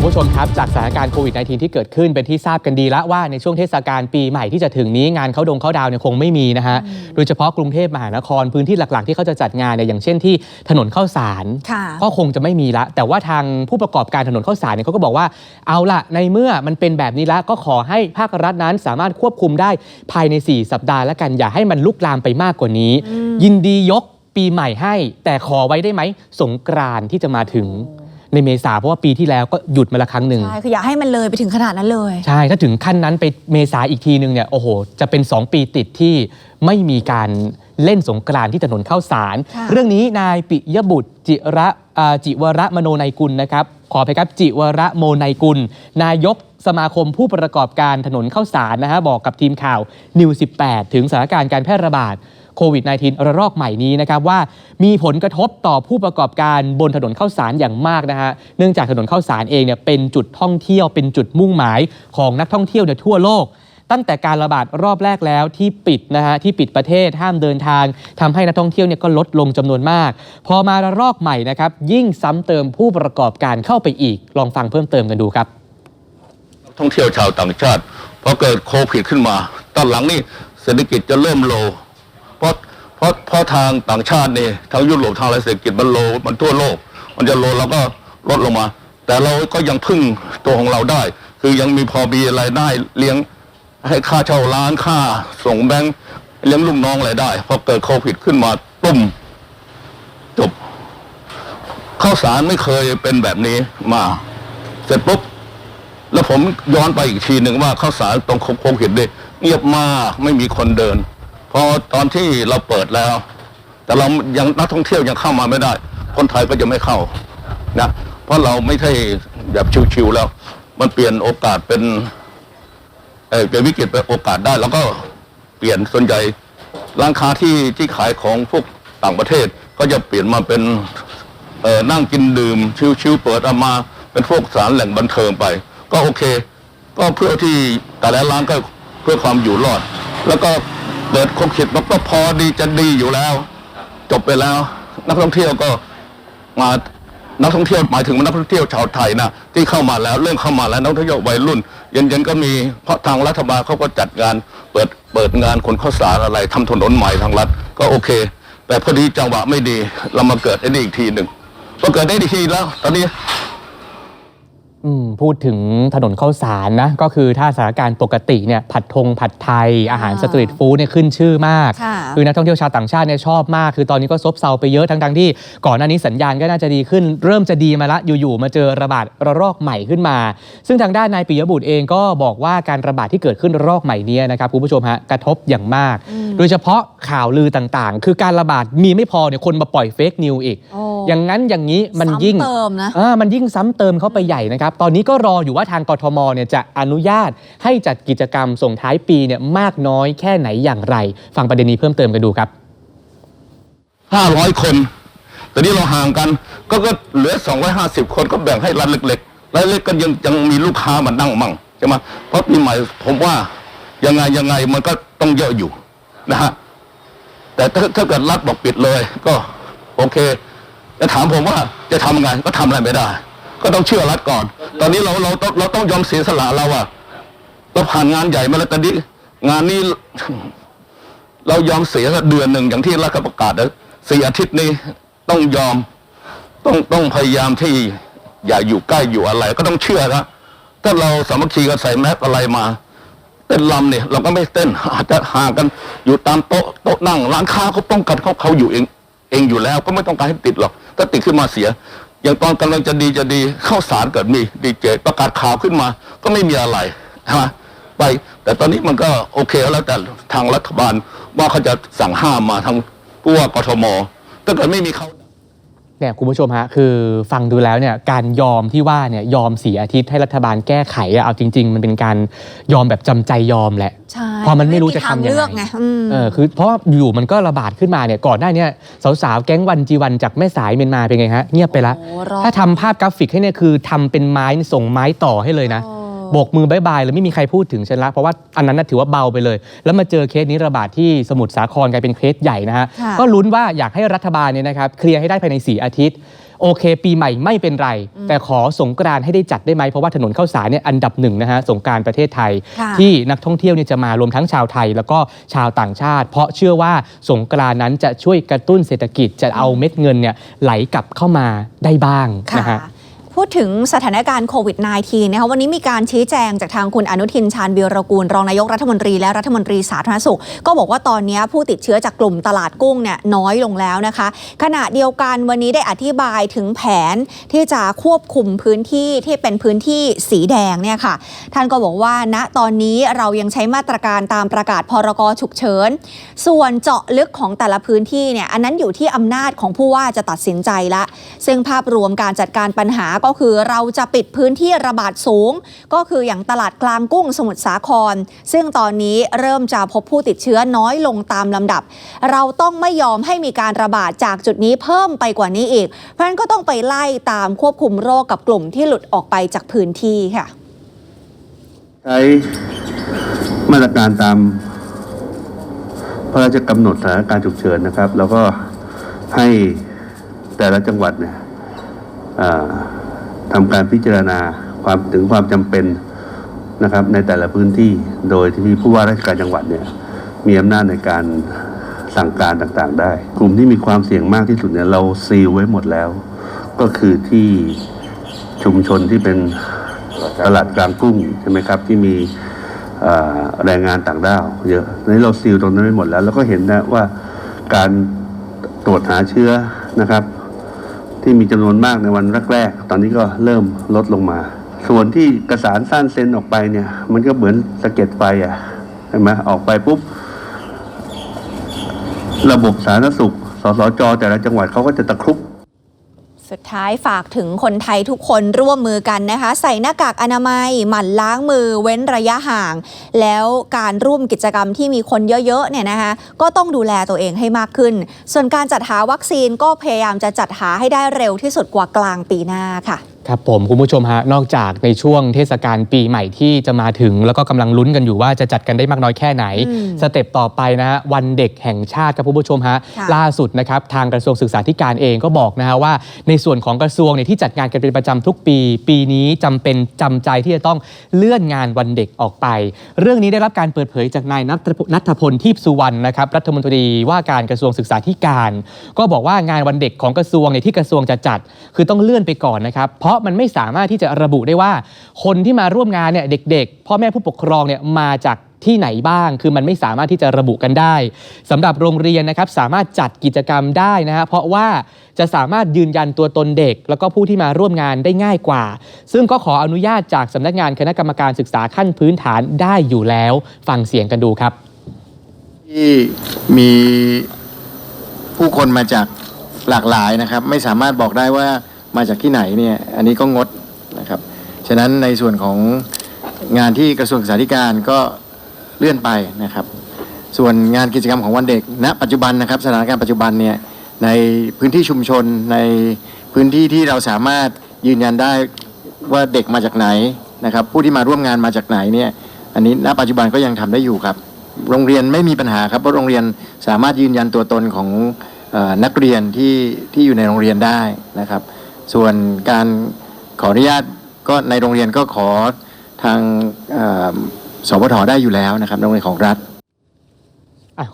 คุณผู้ชมครับ จากสถานการณ์โควิด -19 ที่เกิดขึ้นเป็นที่ทราบกันดีแล้วว่าในช่วงเทศกาลปีใหม่ที่จะถึงนี้งานเขาดงเขาดาวเนี่ยคงไม่มีนะฮะ โดยเฉพาะกรุงเทพมหานครพื้นที่หลัก ๆ ที่เขาจะจัดงานเนี่ยอย่างเช่นที่ถนนข้าวสารค่ะก็คงจะไม่มีละ แต่ว่าทางผู้ประกอบการถนนข้าวสารเนี่ยเขาก็บอกว่าเอาละในเมื่อมันเป็นแบบนี้แล้วก็ขอให้ภาครัฐนั้นสามารถควบคุมได้ภายใน 4 สัปดาห์แล้วกันอย่าให้มันลุกลามไปมากกว่านี้ ยินดียกปีใหม่ให้ แต่ขอไว้ได้ไหมสงกรานต์ที่จะมาถึง ในเมษาเพราะว่าปีที่แล้วก็หยุดมาละครั้งหนึ่ง ใช่คืออยากให้มันเลยไปถึงขนาดนั้นเลย ใช่ ถ้าถึงขั้นนั้นไปเมษาอีกทีนึงเนี่ยโอ้โห จะเป็น 2 ปีติดที่ไม่มีการเล่นสงกรานต์ที่ถนนข้าวสาร ค่ะ เรื่องนี้นายปิยบุตรจิระอ่าจิวระมโนไนยกุลนะครับ ขอไปครับจิวระโมไนยกุล นายกสมาคมผู้ประกอบการถนนข้าวสารนะฮะบอกกับทีมข่าวนิว 18 ถึงสถานการณ์การแพร่ระบาด โควิด -19 ระลอกใหม่นี้นะครับว่ามีผลกระทบต่อผู้ประกอบการบนถนนข้าวสารอย่างมากนะฮะเนื่องจากถนนข้าวสารเองเนี่ยเป็นจุดท่องเที่ยวเป็นจุดมุ่งหมายของนักท่องเที่ยวในทั่วโลกตั้งแต่การระบาดรอบแรกแล้วที่ปิดนะฮะที่ปิดประเทศห้ามเดินทางทำให้นักท่องเที่ยวเนี่ยก็ลดลงจำนวนมาก พอมาระลอกใหม่นะครับยิ่งซ้ำเติมผู้ประกอบการเข้าไปอีก ลองฟังเพิ่มเติมกันดูครับ ท่องเที่ยวชาวต่างชาติพอเกิดโควิดขึ้นมา ตอนหลังนี่เศรษฐกิจจะเริ่มโล เพราะเพราะเพราะทางต่างชาตินี่ทางยุโรปทางอะไรเศรษฐกิจมันโลมันทั่วโลก มันจะโลเราก็ลดลงมา แต่เราก็ยังพึ่งตัวของเราได้ คือยังมีพอมีอะไรได้เลี้ยงให้ค่าเช่าร้านค่าส่งแบงค์เลี้ยงลูกน้องอะไรได้พอเกิดโควิดขึ้นมาตุ้มจบข้าวสารไม่เคยเป็นแบบนี้มา เสร็จปุ๊บแล้วผมย้อนไปอีกทีหนึ่งว่าข้าวสารตรงโควิดเนี่ยเงียบมากไม่มีคนเดิน พอตอนที่เราเปิดแล้ว แต่เรายังนักท่องเที่ยวยังเข้ามาไม่ได้ คนไทยก็จะไม่เข้านะเพราะเราไม่ใช่แบบชิวๆแล้ว มันเปลี่ยนโอกาสเป็นเออเป็นวิกฤตเป็นโอกาสได้ แล้วก็เปลี่ยนส่วนใหญ่ร้านค้าที่ที่ขายของพวกต่างประเทศก็จะเปลี่ยนมาเป็นเออนั่งกินดื่ม ชิวๆเปิดออกมา เป็นพวกสารแหล่งบันเทิงไป ก็โอเค ก็เพื่อที่แต่ละร้านก็เพื่อความอยู่รอด แล้วก็ เปิดโควิดมันก็พอดีจะดีอยู่แล้ว จบไปแล้ว นักท่องเที่ยวก็มานักท่องเที่ยวหมายถึงนักท่องเที่ยวชาวไทยนะที่เข้ามาแล้วเริ่มเข้ามาแล้วนักท่องเที่ยววัยรุ่น เย็นๆก็มีเพราะทางรัฐบาลเขาก็จัดงาน เปิดเปิดงานคนข้าวสารอะไรทำถนนใหม่ทางรัฐก็โอเค แต่พอดีจังหวะไม่ดีเรามาเกิดไอ้นี่อีกทีหนึ่งพอเกิดได้อีกทีแล้ว ตอนนี้ พูดถึงถนนข้าวสารนะ ก็คือถ้าสถานการณ์ปกติเนี่ยผัดทงผัดไทย อาหารสตรีทฟู้ดเนี่ยขึ้นชื่อมากค่ะคือนักท่องเที่ยวชาวต่างชาติเนี่ยชอบมาก คือตอนนี้ก็ซบเซาไปเยอะทั้งทั้งๆที่ ก่อนหน้านี้สัญญาณก็น่าจะดีขึ้น เริ่มจะดีมาละอยู่ๆมาเจอระบาดระลอกใหม่ขึ้นมา ซึ่งทางด้านนายปิยบุตรเองก็บอกว่าการระบาดที่เกิดขึ้นระลอกใหม่เนี้นะครับคุณผู้ชมฮะกระทบอย่างมาก โดยเฉพาะข่าวลือต่างๆ คือการระบาดมีไม่พอเนี่ยคนมาปล่อยเฟกนิวอีกโอ้อย่างนั้นอย่างนี้มันยิ่งซ้ำเติมนะอ่ามันยิ่งซ้ำเติมเข้าไปใหญ่นะครับตอนนี้ก็รออยู่ว่าทางกทมเนี่ยจะอนุญาตให้จัดกิจกรรมส่งท้ายปีเนี่ยมากน้อยแค่ไหนอย่างไร ฟังประเด็นนี้เพิ่มเติมกันดูครับห้าร้อยคนแต่นี้เราห่างกัน ก็ก็เหลือสองร้อยห้าสิบคนก็แบ่งให้ร้านเล็กๆร้านเล็กก็ยังยังมีลูกค้ามานั่งมั่งใช่ไหมเพราะปีใหม่ผมว่ายังไงยังไงมันก็ต้องเยอะอยู่นะฮะแต่ถ้าถ้าเกิดรัฐบอกปิดเลย ก็โอเคจะถามผมว่าจะทำไงก็ทำอะไรไม่ได้ ก็ต้องเชื่อรัฐก่อน ตอนนี้เราเราต้องเราต้องยอมเสียสละเราอะเราผ่านงานใหญ่มาแล้วตอนนี้งานนี้เรายอมเสียเดือนหนึ่งอย่างที่รัฐประกาศนะสี่อาทิตย์นี้ต้องยอมต้องต้องพยายามที่อย่าอยู่ใกล้อยู่อะไร ก็ต้องเชื่อนะถ้าเราสามัคคีกันใส่แมสอะไรมา เต้นลำเนี่ย เราก็ไม่เต้นอาจจะห่างกันอยู่ตามโต๊ะโต๊ะนั่งร้านค้าเขาป้องกันเขาเขาอยู่เอง เองอยู่แล้ว ก็ไม่ต้องการให้ติดหรอก ถ้าติดขึ้นมาเสีย อย่างตอนกำลังจะดีจะดีเข้าสารเกิดมีดีเจประกาศข่าวขึ้นมา ก็ไม่มีอะไรใช่ไหมไป แต่ตอนนี้มันก็โอเคแล้วแต่ทางรัฐบาลว่าเขาจะสั่งห้ามมาทางผู้ว่ากทมถ้าเกิดไม่มีเขา เนี่ยคุณผู้ชมฮะคือฟังดูแล้วเนี่ยการยอมที่ว่าเนี่ยยอมเสียอาทิตย์ให้รัฐบาลแก้ไขอะเอาจริง ๆ มันเป็นการยอมแบบจำใจยอมแหละใช่พอมันไม่รู้จะทำยังไงเลือกไงอืมเออคือเพราะว่าอยู่มันก็ระบาดขึ้นมาเนี่ยก่อนหน้าเนี้สาวๆแก๊งวันจีวันจากแม่สายเมียนมาเป็นไงฮะเงียบไปละโอ้รอดถ้าทำภาพกราฟิกให้เนี่ยคือทำเป็นไม้ส่งไม้ต่อให้เลยนะ โอ้โบกมือบายบายเลยไม่มีใครพูดถึงฉันละเพราะว่าอันนั้นนะถือว่าเบาไปเลย แล้วมาเจอเคสนี้ระบาดที่สมุทรสาครกลายเป็นเคสใหญ่นะฮะค่ะ ก็ลุ้นว่าอยากให้รัฐบาลเนี่ยนะครับเคลียร์ให้ได้ภายใน 4 อาทิตย์ โอเค ปีใหม่ไม่เป็นไร แต่ขอสงกรานต์ให้ได้จัดได้ไหมเพราะว่าถนนข้าวสารเนี่ยอันดับหนึ่งนะฮะสงกรารประเทศไทย ค่ะที่นักท่องเที่ยวเนี่ยจะมารวมทั้งชาวไทย แล้วก็ชาวต่างชาติ เพราะเชื่อว่าสงกรานต์นั้นจะช่วยกระตุ้นเศรษฐกิจจะเอาเม็ดเงินเนี่ยไหลกลับเข้ามาได้บ้างนะค่ะฮะ พูดถึงสถานการณ์โควิด -19 นะคะวันนี้มีการชี้แจงจากทางคุณอนุทินชาญวีรกูล รองนายกรัฐมนตรีและรัฐมนตรีสาธารณสุข ก็บอกว่าตอนนี้ผู้ติดเชื้อจากกลุ่มตลาดกุ้งเนี่ยน้อยลงแล้วนะคะ ขณะเดียวกันวันนี้ได้อธิบายถึงแผนที่จะควบคุมพื้นที่ที่เป็นพื้นที่สีแดงเนี่ยค่ะ ท่านก็บอกว่าณตอนนี้เรายังใช้มาตรการตามประกาศพรกฉุกเฉินส่วนเจาะลึกของแต่ละพื้นที่เนี่ยอันนั้นอยู่ที่อำนาจของผู้ว่าจะตัดสินใจละ ซึ่งภาพรวมการจัดการปัญหาก็ก็คือเราจะปิดพื้นที่ระบาดสูง ก็คืออย่างตลาดกลางกุ้งสมุทรสาคร ซึ่งตอนนี้เริ่มจะพบผู้ติดเชื้อน้อยลงตามลำดับ เราต้องไม่ยอมให้มีการระบาดจากจุดนี้เพิ่มไปกว่านี้อีก เพราะฉะนั้นก็ต้องไปไล่ตามควบคุมโรคกับกลุ่มที่หลุดออกไปจากพื้นที่ค่ะ ใช้มาตรการตามพระราชกำหนดสถานการณ์ฉุกเฉินนะครับ แล้วก็ให้แต่ละจังหวัดเนี่ย อ่าทำการพิจารณาความถึงความจำเป็นนะครับ ในแต่ละพื้นที่โดยที่ผู้ว่าราชการจังหวัดเนี่ยมีอำนาจในการสั่งการต่างๆ ได้ กลุ่มที่มีความเสี่ยงมากที่สุดเนี่ยเราซีลไว้หมดแล้ว ก็คือที่ชุมชนที่เป็นตลาดกลางกุ้งใช่ไหมครับ ที่มีแรงงานต่างด้าวเยอะนนี้เราซีลตรงนั้นไปหมดแล้ว แล้วก็เห็นนะว่าการตรวจหาเชื้อนะครับ ที่มีจำนวนมากในวันแรกๆ ตอนนี้ก็เริ่มลดลงมา ส่วนที่กระสานสั้นเซนออกไปเนี่ย มันก็เหมือนสะเก็ดไฟอะใช่ไหมออกไปปุ๊บ ระบบสาธารณสุข สสจแต่ละจังหวัดเขาก็จะตะครุบ สุดท้ายฝากถึงคนไทยทุกคนร่วมมือกันนะคะ ใส่หน้ากากอนามัย หมั่นล้างมือเว้นระยะห่าง แล้วการร่วมกิจกรรมที่มีคนเยอะๆเนี่ยนะคะก็ต้องดูแลตัวเองให้มากขึ้น ส่วนการจัดหาวัคซีนก็พยายามจะจัดหาให้ได้เร็วที่สุดกว่ากลางปีหน้าค่ะ ครับผมคุณผู้ชมฮะนอกจากในช่วงเทศกาลปีใหม่ที่จะมาถึง แล้วก็กำลังลุ้นกันอยู่ว่าจะจัดกันได้มากน้อยแค่ไหนอืมสเต็ปต่อไปนะฮะวันเด็กแห่งชาติครับคุณผู้ชมฮะค่ะล่าสุดนะครับทางกระทรวงศึกษาธิการเองก็บอกนะฮะว่า ในส่วนของกระทรวงเนี่ยที่จัดงานกันเป็นประจำทุกปี ปีนี้จำเป็นจำใจที่จะต้องเลื่อนงานวันเด็กออกไป เรื่องนี้ได้รับการเปิดเผยจากนายนัทนัทพลทิพย์สุวรรณนะครับรัฐมนตรีว่าการกระทรวงศึกษาธิการ ก็บอกว่างานวันเด็กของกระทรวงเนี่ยที่กระทรวงจะจัด คือต้องเลื่อนไปก่อนนะครับเพราะมันไม่สามารถที่จะระบุได้ว่า คนที่มาร่วมงานเนี่ยเด็ก ๆ พ่อแม่ผู้ปกครองเนี่ยมาจากที่ไหนบ้าง คือมันไม่สามารถที่จะระบุกันได้สำหรับโรงเรียนนะครับสามารถจัดกิจกรรมได้นะฮะเพราะว่าจะสามารถยืนยันตัวตนเด็ก แล้วก็ผู้ที่มาร่วมงานได้ง่ายกว่า ซึ่งก็ขออนุญาตจากสำนักงานคณะกรรมการศึกษาขั้นพื้นฐานได้อยู่แล้วฟังเสียงกันดูครับ ที่มีผู้คนมาจากหลากหลายนะครับ ไม่สามารถบอกได้ว่า มาจากที่ไหนเนี่ยอันนี้ก็งดนะครับฉะนั้นในส่วนของงานที่กระทรวงศึกษาธิการก็เลื่อนไปนะครับ ส่วนงานกิจกรรมของวันเด็กณปัจจุบันนะครับสถานการณ์ปัจจุบันเนี่ยในพื้นที่ชุมชนในพื้นที่ที่เราสามารถยืนยันได้ว่าเด็กมาจากไหนนะครับ ผู้ที่มาร่วมงานมาจากไหนเนี่ยอันนี้ณปัจจุบันก็ยังทำได้อยู่ครับ โรงเรียนไม่มีปัญหาครับเพราะโรงเรียนสามารถยืนยันตัวตนของออนักเรียนที่ที่อยู่ในโรงเรียนได้นะครับ ส่วนการขออนุญาตก็ในโรงเรียนก็ขอทางสพทได้อยู่แล้วนะครับโรงเรียนของรัฐ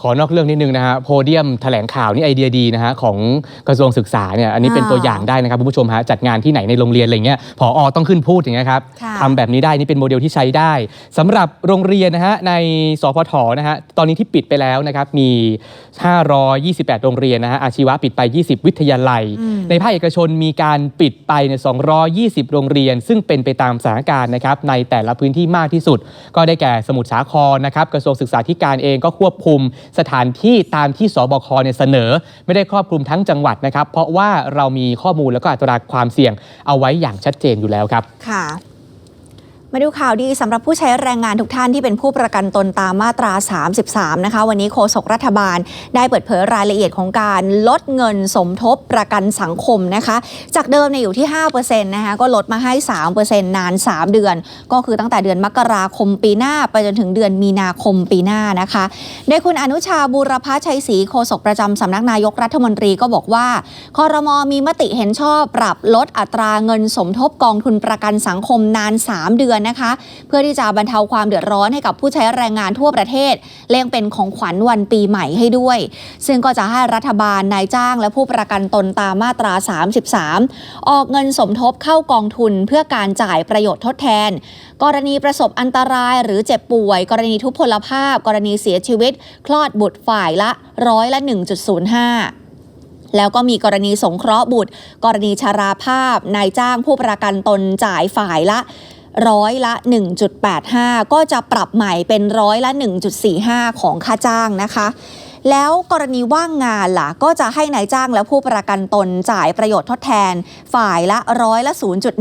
ขอนอกเรื่องนิดนึงนะฮะโพเดียมแถลงข่าวนี่ไอเดียดีนะฮะของกระทรวงศึกษาเนี่ยอันนี้เป็นอ่าตัวอย่างได้นะครับคุณผู้ชมฮะจัดงานที่ไหนในโรงเรียนอะไรเงี้ยผอต้องขึ้นพูดอย่างเงี้ยครับค่ะทำแบบนี้ได้นี่เป็นโมเดลที่ใช้ได้สำหรับโรงเรียนนะฮะในสพทนะฮะตอนนี้ที่ปิดไปแล้วนะครับมี 528 โรงเรียนนะฮะอาชีวะปิดไป 20 วิทยาลัยอืมในภาคเอกชนมีการปิดไปเนี่ย220 โรงเรียน ซึ่งเป็นไปตามสถานการณ์นะครับในแต่ละพื้นที่มากที่สุด ก็ได้แก่สมุทรสาครนะครับกระทรวงศึกษาธิการเองก็ควบคุมสถานที่ตามที่สบคเนี่ยเสนอ ไม่ได้ครอบคลุมทั้งจังหวัดนะครับ เพราะว่าเรามีข้อมูลแล้วก็อัตราความเสี่ยงเอาไว้อย่างชัดเจนอยู่แล้วครับค่ะ มาดูข่าวดีสำหรับผู้ใช้แรงงานทุกท่านที่เป็นผู้ประกันตนตามมาตรา 33 นะคะ วันนี้โฆษกรัฐบาลได้เปิดเผยรายละเอียดของการลดเงินสมทบประกันสังคมนะคะ จากเดิมเนี่ยอยู่ที่ 5%นะคะก็ลดมาให้ 3%นาน 3 เดือน ก็คือตั้งแต่เดือนมกราคมปีหน้า ไปจนถึงเดือนมีนาคมปีหน้านะคะโดยคุณอนุชาบูรพชัยศรีโฆษกประจำสำนักนายกรัฐมนตรีก็บอกว่าคอรมอมีมติเห็นชอบปรับลดอัตราเงินสมทบกองทุนประกันสังคมนาน 3 เดือนนะคะ เพื่อที่จะบรรเทาความเดือดร้อนให้กับผู้ใช้แรงงานทั่วประเทศเลียงเป็นของขวัญวันปีใหม่ให้ด้วย ซึ่งก็จะให้รัฐบาลนายจ้างและผู้ประกันตนตามมาตรา 33 ออกเงินสมทบเข้ากองทุนเพื่อการจ่ายประโยชน์ทดแทน กรณีประสบอันตรายหรือเจ็บป่วย กรณีทุพพลภาพ กรณีเสียชีวิต คลอดบุตรฝ่ายละร้อยละ 1.05แล้วก็มีกรณีสงเคราะห์บุตร กรณีชาราภาพ นายจ้างผู้ประกันตนจ่ายฝ่ายละ ร้อยละ 1.85 ก็จะปรับใหม่เป็นร้อยละ 1.45 ของค่าจ้างนะคะ แล้วกรณีว่างงานล่ะ ก็จะให้นายจ้างและผู้ประกันตนจ่ายประโยชน์ทดแทน ฝ่ายละร้อยละ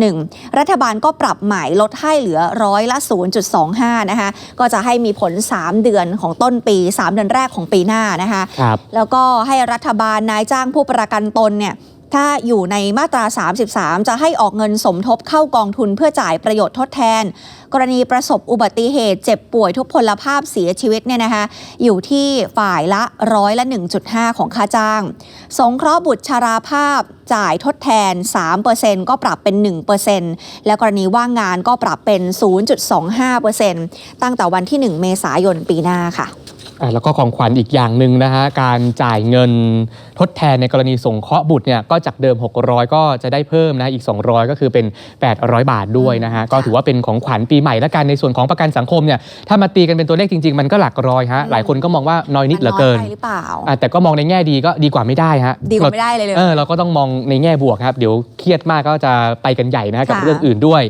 0.1 รัฐบาลก็ปรับใหม่ลดให้เหลือร้อยละ 0.25 นะคะ ก็จะให้มีผล 3 เดือนของต้นปี 3 เดือนแรกของปีหน้านะคะครับแล้วก็ให้รัฐบาลนายจ้างผู้ประกันตนเนี่ย ถ้าอยู่ในมาตรา 33 จะให้ออกเงินสมทบเข้ากองทุนเพื่อจ่ายประโยชน์ทดแทน กรณีประสบอุบัติเหตุเจ็บป่วยทุพพลภาพเสียชีวิตเนี่ยนะคะอยู่ที่ฝ่ายละร้อยละ 1.5 ของค่าจ้าง สงเคราะห์บุตรชาราภาพจ่ายทดแทน 3%ก็ปรับเป็น 1%และกรณีว่างงานก็ปรับเป็น 0.25%ตั้งแต่วันที่ 1 เมษายนปีหน้าค่ะอะ แล้วก็ของขวัญอีกอย่างหนึ่งนะฮะการจ่ายเงินทดแทนในกรณีส่งเคราะห์บุตรเนี่ยก็จากเดิม 600 ก็จะได้เพิ่มนะอีก 200 ก็คือเป็น 800 บาทด้วยนะฮะก็ถือว่าเป็นของขวัญปีใหม่และกันในส่วนของประกันสังคมเนี่ยถ้ามาตีกันเป็นตัวเลขจริง ๆ มันก็หลักร้อยฮะหลายคนก็มองว่าน้อยนิดเหลือเกินมัยไปหรือเปล่าอะแต่ก็มองในแง่ดีก็ดีกว่าไม่ได้ฮะดีกว่าไม่ได้เลยเลยเออเราก็ต้องมองในแง่บวกครับเดี๋ยวเครียดมากก็จะไปกันใหญ่นะฮะกับค่ะเรื่องอื่นด้วย